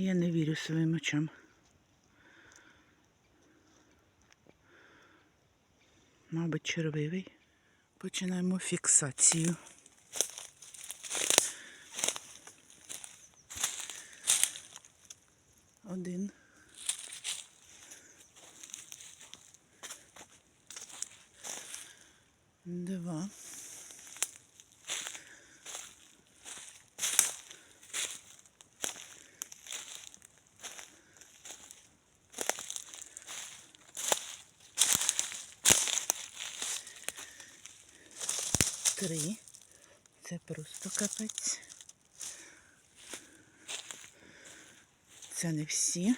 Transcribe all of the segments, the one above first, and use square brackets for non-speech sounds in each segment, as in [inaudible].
Я не вірю своїм очам. Мабуть, червивий. Починаємо фіксацію. Один. Два. Три. Це просто капець. Це не всі.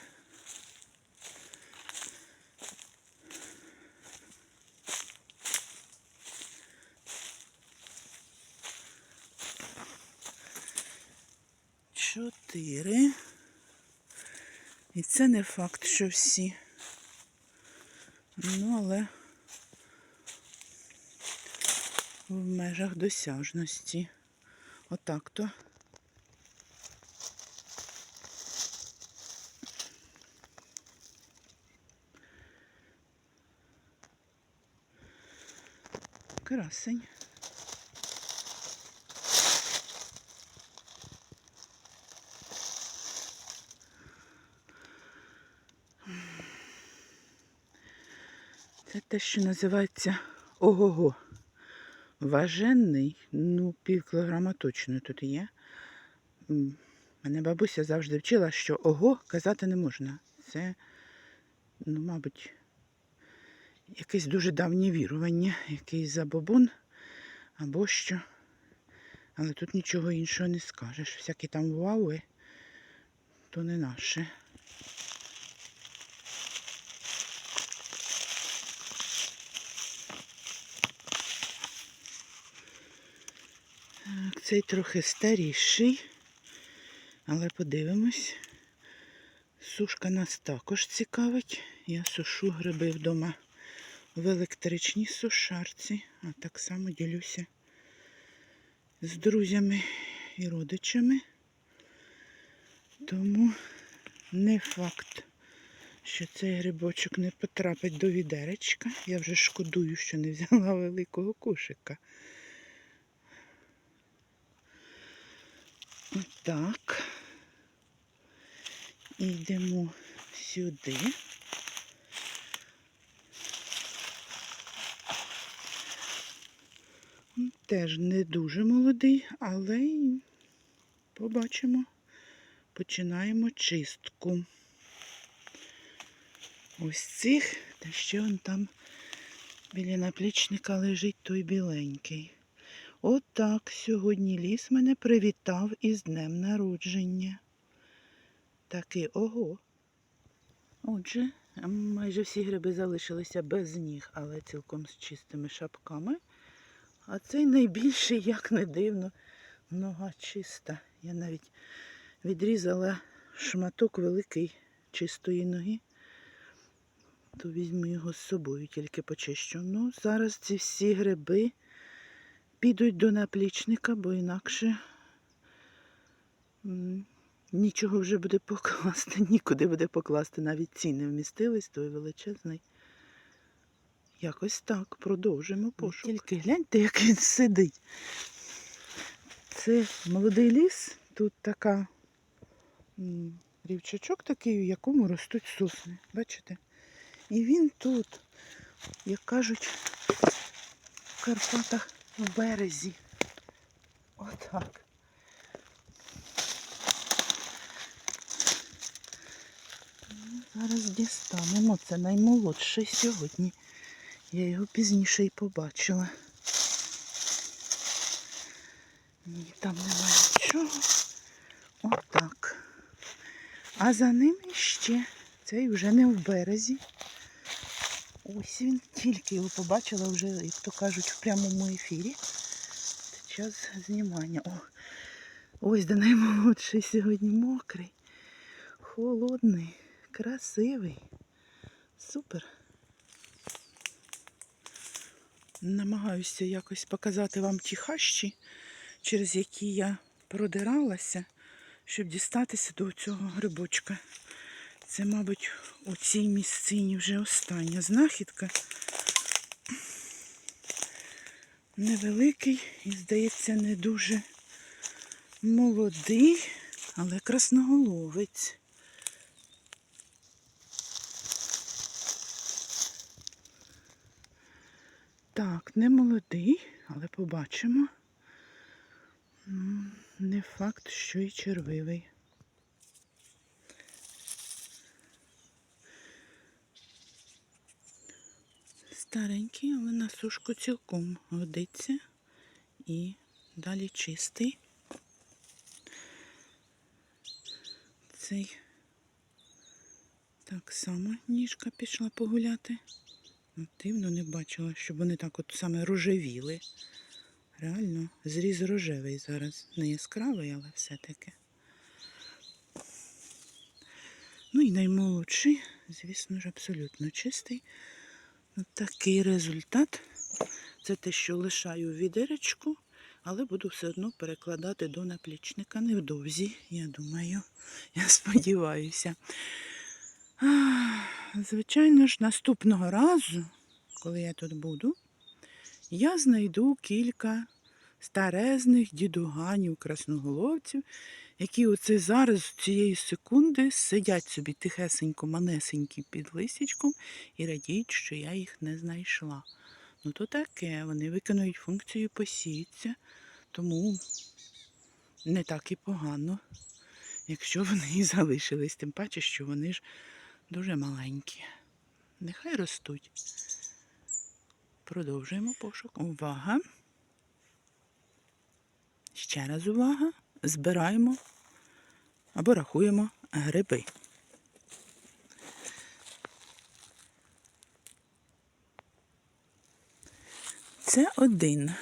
Чотири. І це не факт, що всі. Ну, але в межах досяжності. Отак то. Красень. Це те, що називається ого-го. Важенний, ну, пів кілограма точно тут є. Мене бабуся завжди вчила, що ого казати не можна. Це, ну, мабуть, якесь дуже давнє вірування, якийсь забобон або що. Але тут нічого іншого не скажеш. Всякі там вауи, то не наше. Цей трохи старіший, але подивимось. Сушка нас також цікавить. Я сушу гриби вдома в електричній сушарці, а так само ділюся з друзями і родичами. Тому не факт, що цей грибочок не потрапить до відеречка. Я вже шкодую, що не взяла [laughs] великого кошика. Так. І йдемо сюди. Теж не дуже молодий, але побачимо. Починаємо чистку. Ось цих, та ще он там біля наплічника лежить той біленький. Отак сьогодні ліс мене привітав із днем народження. Такий ого. Отже, майже всі гриби залишилися без ніг, але цілком з чистими шапками. А цей найбільший, як не дивно, нога чиста. Я навіть відрізала шматок великий чистої ноги. То візьму його з собою, тільки почищу. Ну, зараз ці всі гриби підуть до наплічника, бо інакше нічого вже буде покласти, [laughs] нікуди буде покласти. Навіть ці не вмістились, той величезний. Якось так, продовжимо пошук. Тільки гляньте, як він сидить. Це молодий ліс, тут така рівчачок такий, у якому ростуть сосни. Бачите? І він тут, як кажуть, в Карпатах в березі. Отак. Зараз дістанемо. Це наймолодший сьогодні. Я його пізніше й побачила. Ні, там немає нічого. Отак. А за ним іще. Цей вже не в березі. Ось він, тільки його побачила вже, як то кажуть, в прямому ефірі. Це час знімання. О, ось де наймолодший сьогодні мокрий, холодний, красивий. Супер. Намагаюся якось показати вам ті хащі, через які я продиралася, щоб дістатися до цього грибочка. Це, мабуть, у цій місцині вже остання знахідка. Невеликий і, здається, не дуже молодий, але красноголовець. Так, не молодий, але побачимо. Не факт, що і червивий. Старенький, але на сушку цілком годиться. І далі чистий. Цей так само ніжка пішла погуляти. Ну, Дивно не бачила, щоб вони так от саме рожевіли. Реально, зріз рожевий зараз. Не яскравий, але все-таки. Ну і наймолодший, звісно ж, абсолютно чистий. Такий результат. Це те, що лишаю в відеречку, але буду все одно перекладати до наплічника невдовзі, я думаю. [laughs] Я сподіваюся. Звичайно ж, наступного разу, коли я тут буду, я знайду кілька старезних дідуганів, красноголовців, які оце зараз, цієї секунди, сидять собі тихесенько, манесенькі під листячком і радіють, що я їх не знайшла. Ну то таке, вони виконують функцію посіються, тому не так і погано, якщо [laughs] вони і залишились, тим паче, що вони ж дуже маленькі. Нехай ростуть. Продовжуємо пошук. Увага. Ще раз увага. Збираємо або рахуємо гриби. Це один.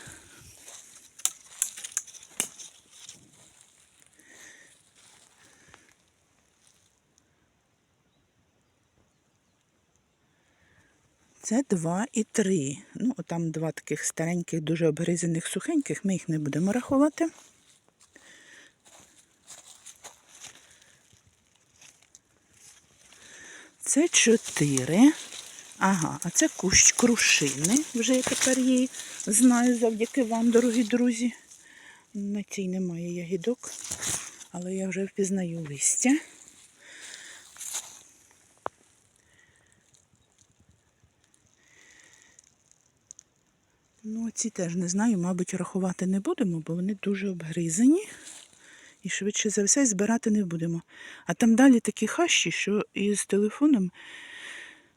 Це два і три. Ну, там два таких стареньких, дуже обгризаних сухеньких, ми їх не будемо рахувати. Це чотири. Ага, а це кущ крушини. Вже я тепер її знаю завдяки вам, дорогі друзі. На цій немає ягідок, але я вже впізнаю листя. Ну, ці теж не знаю, мабуть, рахувати не будемо, бо вони дуже обгризані. І швидше за все збирати не будемо. А там далі такі хащі, що із телефоном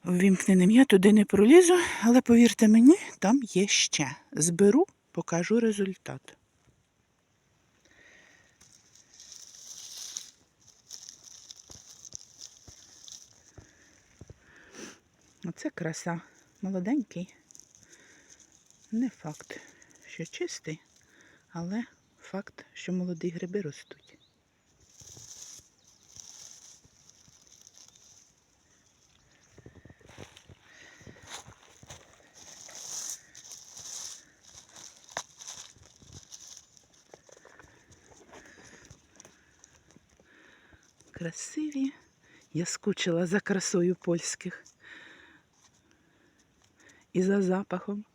ввімкненим я туди не пролізу, але повірте мені, там є ще. Зберу, покажу результат. Оце краса. Молоденький. Не факт, що чистий, але факт, що молоді гриби ростуть. Красиві. Я скучила за красою польських і за запахом.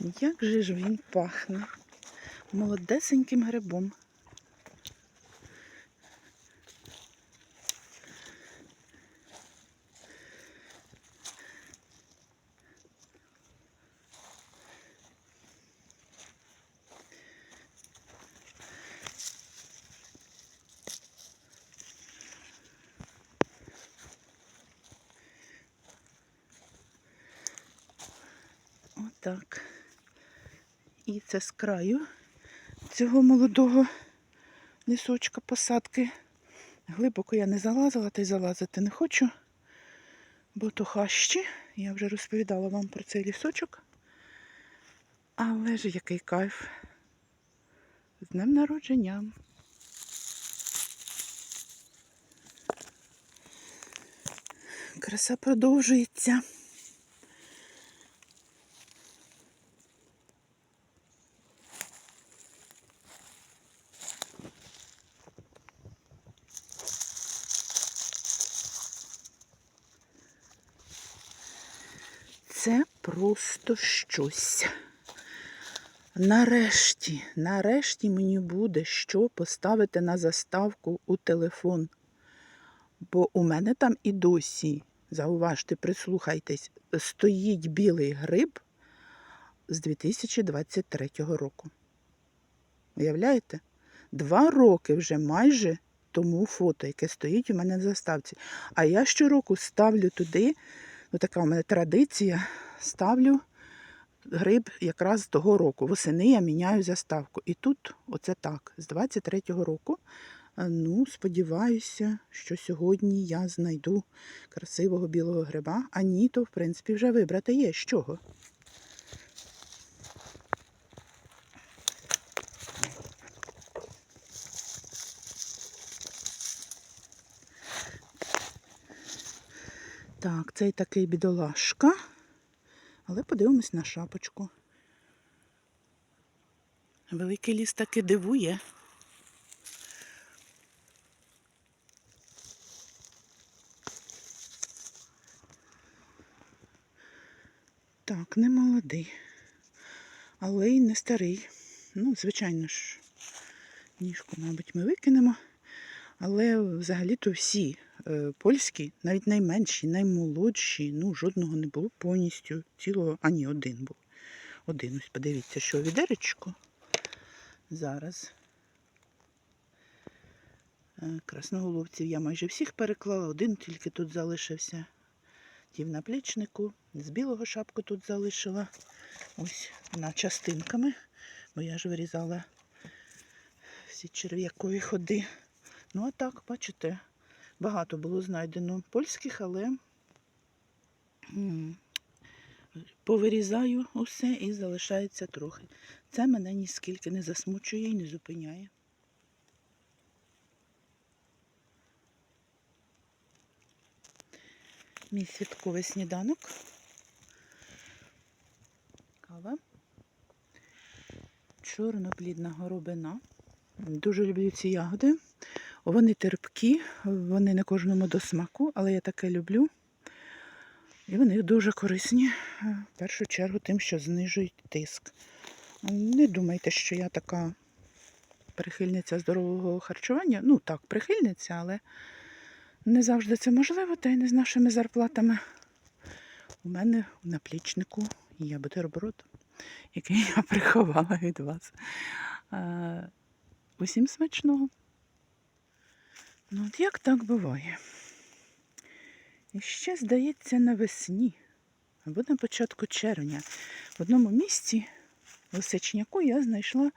Як же ж він пахне молодесеньким грибом. Отак. І це з краю цього молодого лісочка посадки. Глибоко я не залазила, та й залазити не хочу, бо то хащі. Я вже розповідала вам про цей лісочок. Але ж який кайф. З днем народження. Краса продовжується. це просто щось. Нарешті, нарешті мені буде що поставити на заставку у телефон. Бо у мене там і досі, зауважте, прислухайтесь, стоїть білий гриб з 2023 року. Уявляєте? Два роки вже майже тому фото, яке стоїть у мене на заставці. А я щороку ставлю туди, ну така у мене традиція, ставлю гриб якраз того року. Восени я міняю заставку. І тут оце так, з 23-го року. Ну, сподіваюся, що сьогодні я знайду красивого білого гриба. А ні, то в принципі вже вибрати є з чого. Так, цей такий бідолашка. Але подивимось на шапочку. Великий ліс таки дивує. Так, не молодий, але й не старий. Ну, звичайно ж, ніжку, мабуть, ми викинемо. Але взагалі-то всі польські, навіть найменші, наймолодші, ну, жодного не було повністю цілого, а ні, один був. Один, ось подивіться, що відеречко. Зараз. Е, Красноголовців я майже всіх переклала, один тільки тут залишився. Ті в наплічнику, з білого шапку тут залишила. Ось на частинками, бо я ж вирізала всі черв'якові ходи. Ну, а так, бачите, багато було знайдено польських, але повирізаю усе і залишається трохи. Це мене ніскільки не засмучує і не зупиняє. Мій святковий сніданок. Кава. Чорноплідна горобина. Дуже люблю ці ягоди. Вони терпкі, вони не кожному до смаку, але я таке люблю. І вони дуже корисні, е, в першу чергу, тим, що знижують тиск. Не думайте, що я така прихильниця здорового харчування. Ну так, прихильниця, але не завжди це можливо, та й не з нашими зарплатами. У мене в наплічнику є бутерброд, який [laughs] я приховала від вас. Е, Усім смачного. Ну, от як так буває? І ще, здається, навесні, або на початку червня, в одному місці в Осечняку я знайшла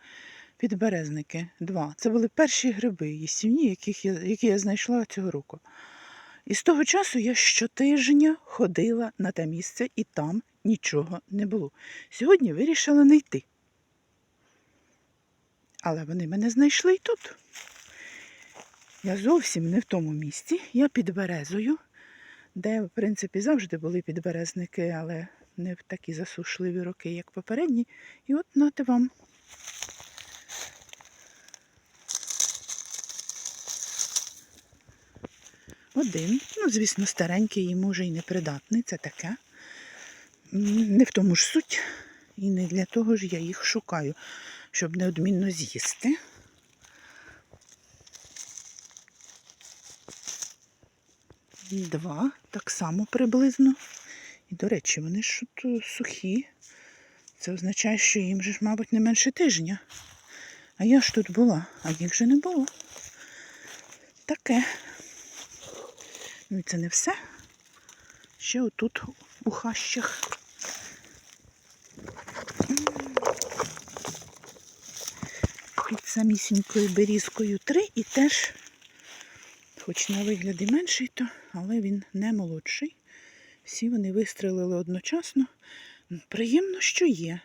підберезники. Два. Це були перші гриби їстівні, яких я, які я знайшла цього року. І з того часу я щотижня ходила на те місце, і там нічого не було. Сьогодні вирішила не йти. Але вони мене знайшли і тут. Я зовсім не в тому місці. Я під березою, де, в принципі, завжди були підберезники, але не в такі засушливі роки, як попередні. І от нате вам. Один. Ну, звісно, старенький і може і непридатний, це таке. Не в тому ж суть. І не для того ж я їх шукаю, щоб неодмінно з'їсти. Два, так само приблизно. І, до речі, вони ж тут сухі. Це означає, що їм же ж, мабуть, не менше тижня. А я ж тут була, а їх же не було. Таке. Ну і це не все. Ще отут у хащах. Під самісінькою берізкою три і теж, хоч на вигляді менший, то, але він не молодший. Всі вони вистрелили одночасно. Ну, Приємно, що є.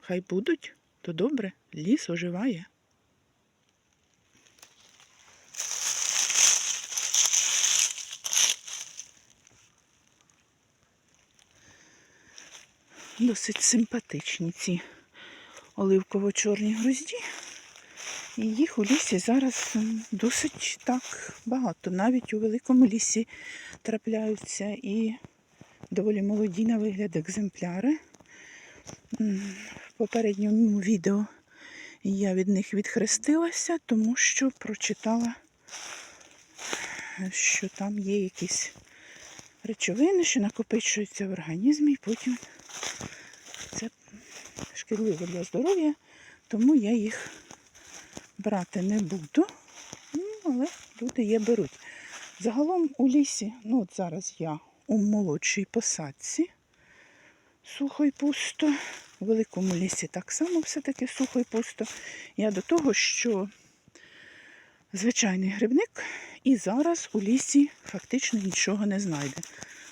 Хай будуть, то добре, ліс оживає. Досить симпатичні ці оливково-чорні грузді. І їх у лісі зараз досить так багато. Навіть у великому лісі трапляються і доволі молоді на вигляд екземпляри. В попередньому відео я від них відхрестилася, тому що прочитала, що там є якісь речовини, що накопичуються в організмі, і потім це шкідливо для здоров'я, тому я їх брати не буду. Ну, але люди є беруть. Загалом у лісі, ну от зараз я у молодшій посадці, сухо й пусто. У великому лісі так само все-таки сухо й пусто. Я до того, що звичайний грибник і зараз у лісі фактично нічого не знайде.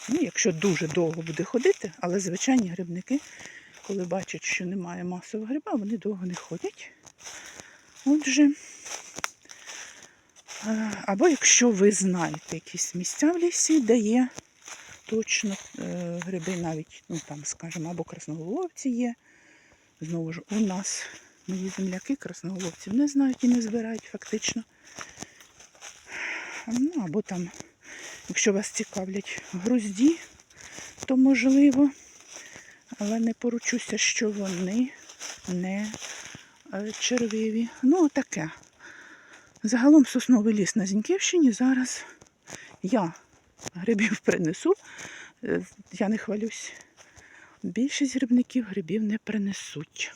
Ну, якщо дуже довго буде ходити, але звичайні грибники, коли бачать, що немає масового гриба, вони довго не ходять. Отже, е, або якщо ви знаєте якісь місця в лісі, де є точно е, гриби, навіть, ну там, скажімо, або красноголовці є. Знову ж у нас мої земляки красноголовців не знають і не збирають фактично. Ну, або там, якщо вас цікавлять грузді, то можливо. Але не поручуся, що вони не е, червиві. Ну, таке. Загалом сосновий ліс на Зіньківщині зараз я грибів принесу. Е, Я не хвалюсь. Більшість грибників грибів не принесуть.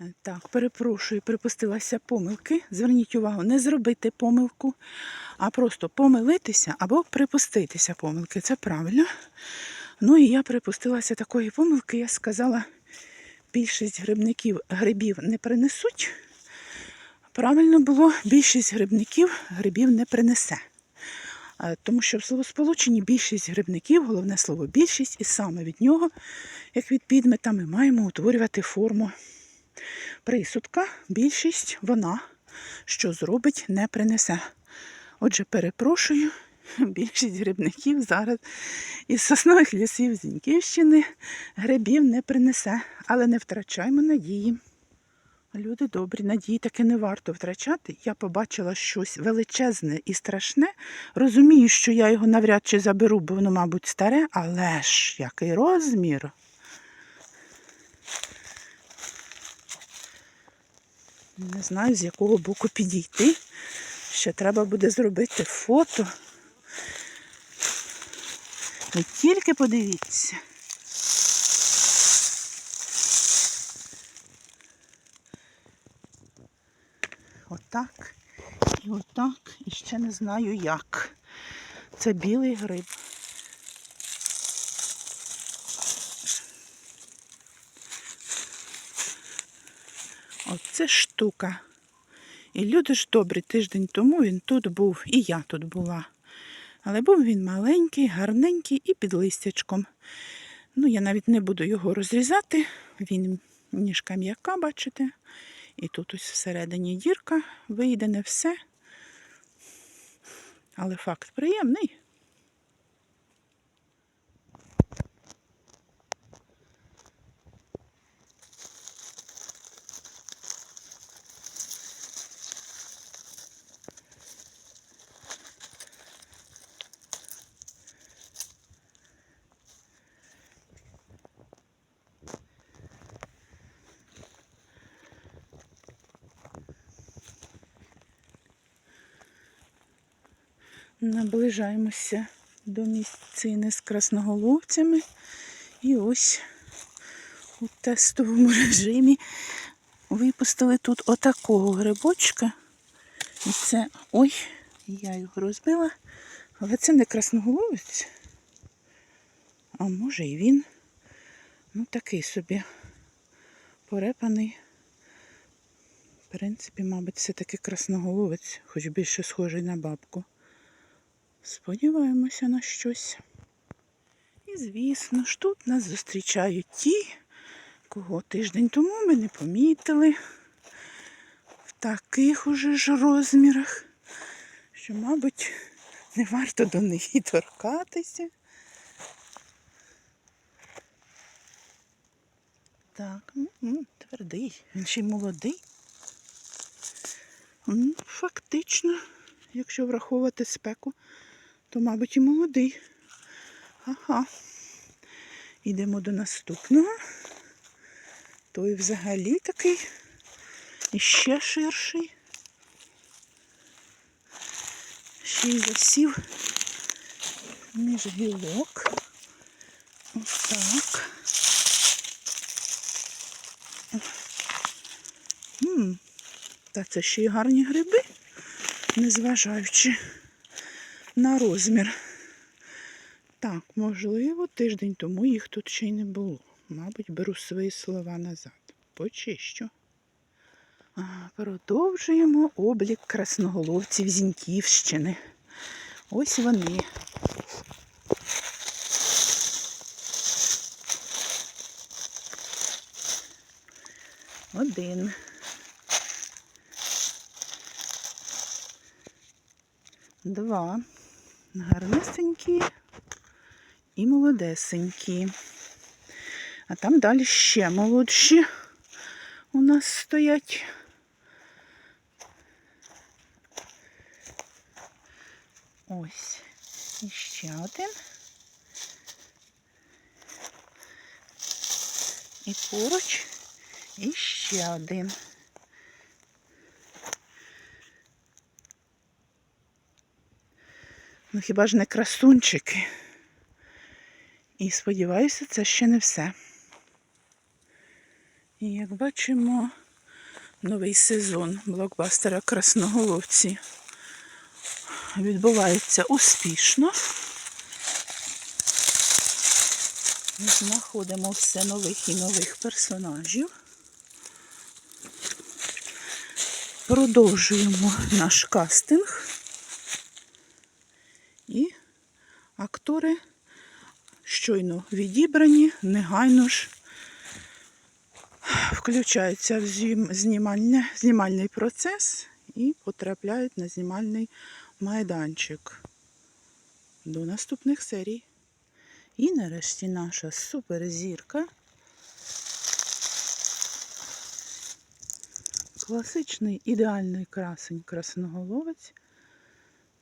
Е, Так, перепрошую, припустилася помилки. Зверніть увагу, не зробити помилку, а просто помилитися або припуститися помилки. Це правильно. Ну і я припустилася такої помилки, я сказала, більшість грибників грибів не принесуть. Правильно було, більшість грибників грибів не принесе. Тому що в словосполученні більшість грибників, головне слово більшість, і саме від нього, як від підмета, ми маємо утворювати форму присудка. Більшість вона, що зробить, не принесе. Отже, перепрошую, [laughs] більшість грибників зараз із соснових лісів Зіньківщини грибів не принесе, але не втрачаймо надії. Люди добрі, надії таки не варто втрачати. Я побачила щось величезне і страшне. Розумію, що я його навряд чи заберу, бо воно, мабуть, старе, але ж який розмір. Не знаю, з якого боку підійти. Ще треба буде зробити фото. Ви тільки подивіться. Отак і отак, і ще не знаю як. Це білий гриб. Оце штука. І люди ж добрі, тиждень тому він тут був, і я тут була. Але був він маленький, гарненький і під листячком. Ну, я навіть не буду його розрізати. Він ніжка м'яка, бачите. І тут ось всередині дірка, вийде не все. Але факт приємний. Наближаємося до місцини з красноголовцями. І ось у тестовому [laughs] режимі випустили тут отакого грибочка. І це. Ой, я його розбила. Але це не красноголовець. А може і він. Ну, такий собі порепаний. В принципі, мабуть, все-таки красноголовець, хоч більше схожий на бабку. Сподіваємося на щось. І, звісно ж, тут нас зустрічають ті, кого тиждень тому ми не помітили в таких уже ж розмірах, що, мабуть, не варто до них і торкатися. Так, твердий, він ще й молодий. Фактично, якщо враховувати спеку, то, мабуть, і молодий. Ага. Йдемо до наступного. Той взагалі такий іще ширший. Ще й засів між гілок. Ось так. М, Та це ще й гарні гриби, незважаючи на розмір. Так, можливо, тиждень тому їх тут ще й не було. Мабуть, беру свої слова назад. Почищу. Продовжуємо облік красноголовців Зіньківщини. Ось вони. Один. Два. Гарнесенькі і молодесенькі. А там далі ще молодші у нас стоять. Ось. І ще один. І поруч і ще один. Ну хіба ж не красунчики? І сподіваюся, це ще не все. І як бачимо, новий сезон блокбастера Красноголовці відбувається успішно. Ми знаходимо все нових і нових персонажів. Продовжуємо наш кастинг. І актори щойно відібрані, негайно ж включаються в знімальний процес і потрапляють на знімальний майданчик. До наступних серій. І нарешті наша суперзірка. Класичний ідеальний красень красноголовець.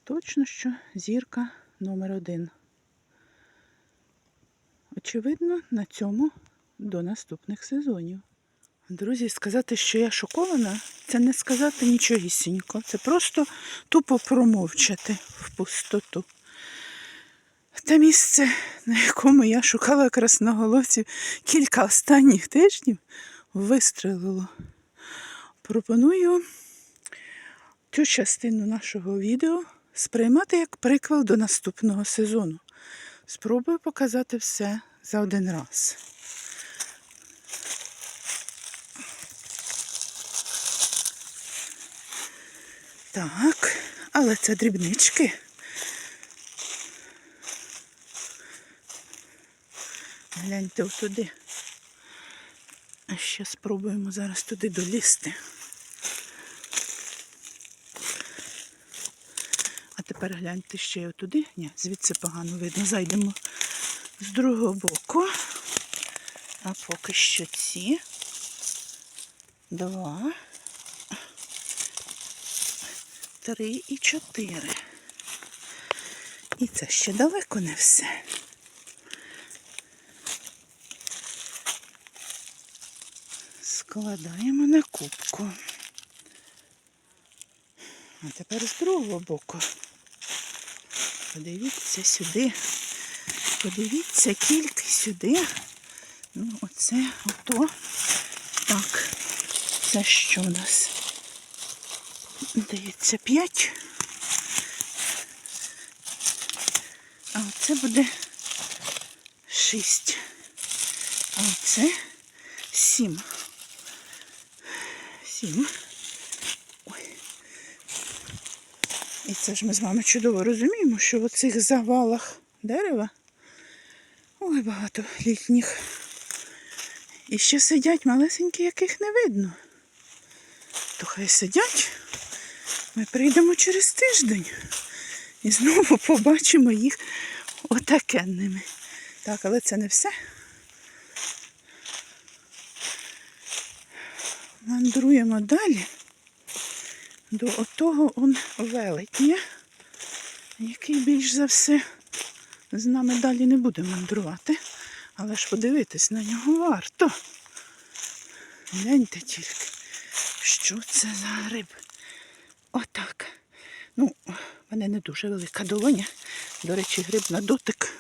Точно, що зірка номер один. Очевидно, на цьому до наступних сезонів. Друзі, сказати, що я шокована, це не сказати нічогісінько. Це просто тупо промовчати в пустоту. Те місце, на якому я шукала красноголовців кілька останніх тижнів, вистрелило. Пропоную цю частину нашого відео сприймати як приквел до наступного сезону. Спробую показати все за один раз. Так, але це дрібнички. Гляньте отуди. А ще спробуємо зараз туди долізти. А тепер гляньте ще й отуди. Ні, звідси погано видно. Зайдемо з другого боку. А поки що ці. Два. Три і чотири. І це ще далеко не все. Складаємо на кубку. А тепер з другого боку. Подивіться сюди. Подивіться кілька сюди. Ну, оце, ото. Так, це що у нас? Дається 5. А оце буде 6. А оце 7. 7. Ой. І це ж ми з вами чудово розуміємо, що в оцих завалах дерева ой, багато літніх. І ще сидять малесенькі, яких не видно. То хай сидять. Ми прийдемо через тиждень і знову [laughs] побачимо їх отакенними. Так, але це не все. Мандруємо далі. До отого он велетня, який більш за все з нами далі не буде мандрувати. Але ж подивитись на нього варто. Гляньте тільки, що це за гриб. Отак. Ну, в мене не дуже велика долоня. До речі, гриб на дотик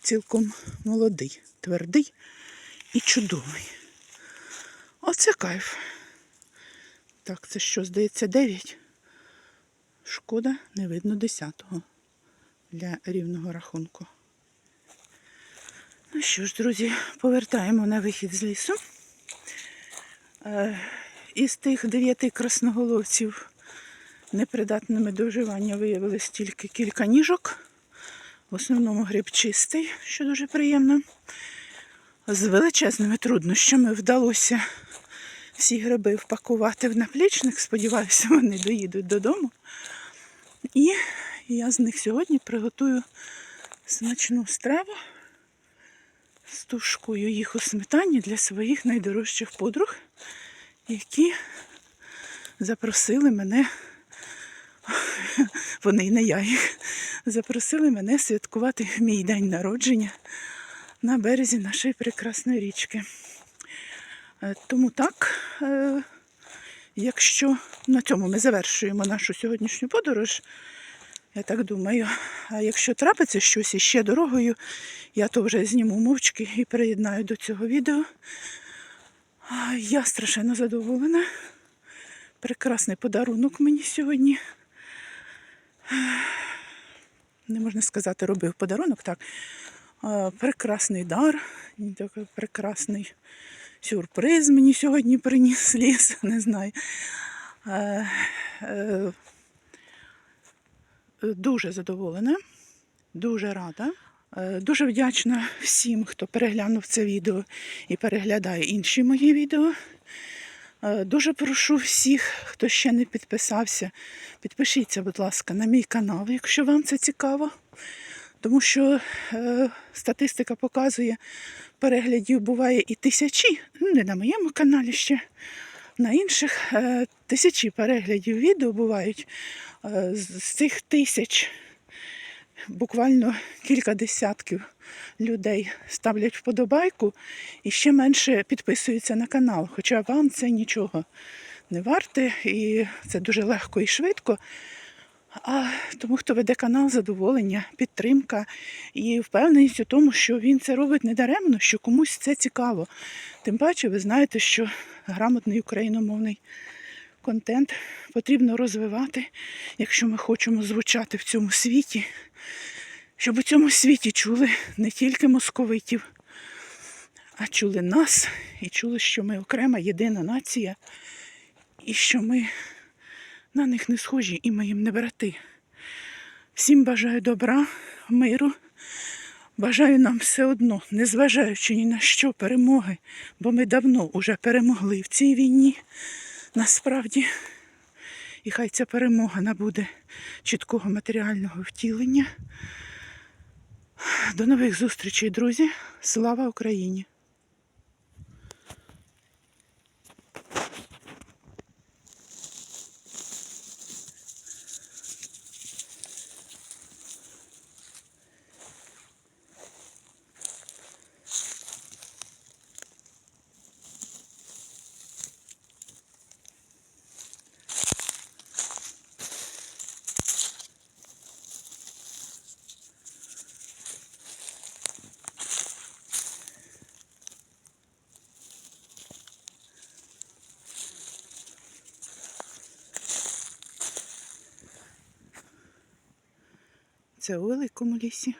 цілком молодий, твердий і чудовий. Оце кайф. Так, це що, здається, 9. Шкода, не видно 10-го для рівного рахунку. Ну що ж, друзі, повертаємо на вихід з лісу. Е, Із тих дев'яти красноголовців непридатними до вживання виявилось тільки кілька ніжок. В основному гриб чистий, що дуже приємно. З величезними труднощами вдалося всі гриби впакувати в наплічник. Сподіваюся, вони доїдуть додому. І я з них сьогодні приготую смачну страву. Стушкую їх у сметані для своїх найдорожчих подруг, які запросили мене, вони не я їх, запросили мене святкувати мій день народження на березі нашої прекрасної річки. Е, Тому так, е, якщо на цьому ми завершуємо нашу сьогоднішню подорож, я так думаю, а якщо трапиться щось іще дорогою, я то вже зніму мовчки і приєднаю до цього відео. Я страшенно задоволена. Прекрасний подарунок мені сьогодні. Не можна сказати, робив подарунок, так. Прекрасний дар, прекрасний сюрприз мені сьогодні приніс ліс, [laughs] не знаю. Е, е, Дуже задоволена, дуже рада. Е, Дуже вдячна всім, хто переглянув це відео і переглядає інші мої відео. Дуже прошу всіх, хто ще не підписався, підпишіться, будь ласка, на мій канал, якщо вам це цікаво. Тому що е, статистика показує, переглядів буває і тисячі, ну, не на моєму каналі ще, на інших е, тисячі переглядів відео бувають. Е, з цих тисяч буквально кілька десятків людей ставлять вподобайку і ще менше підписуються на канал. Хоча вам це нічого не варте, і це дуже легко і швидко. А тому, хто веде канал, задоволення, підтримка і впевненість у тому, що він це робить недаремно, що комусь це цікаво. Тим паче, ви знаєте, що грамотний україномовний контент потрібно розвивати, якщо ми хочемо звучати в цьому світі, щоб у цьому світі чули не тільки московитів, а чули нас і чули, що ми окрема єдина нація, і що ми на них не схожі і ми їм не брати. Всім бажаю добра, миру. Бажаю нам все одно, незважаючи ні на що, перемоги, бо ми давно вже перемогли в цій війні. Насправді, і хай ця перемога набуде чіткого матеріального втілення. До нових зустрічей, друзі. Слава Україні! Це у великому лісі.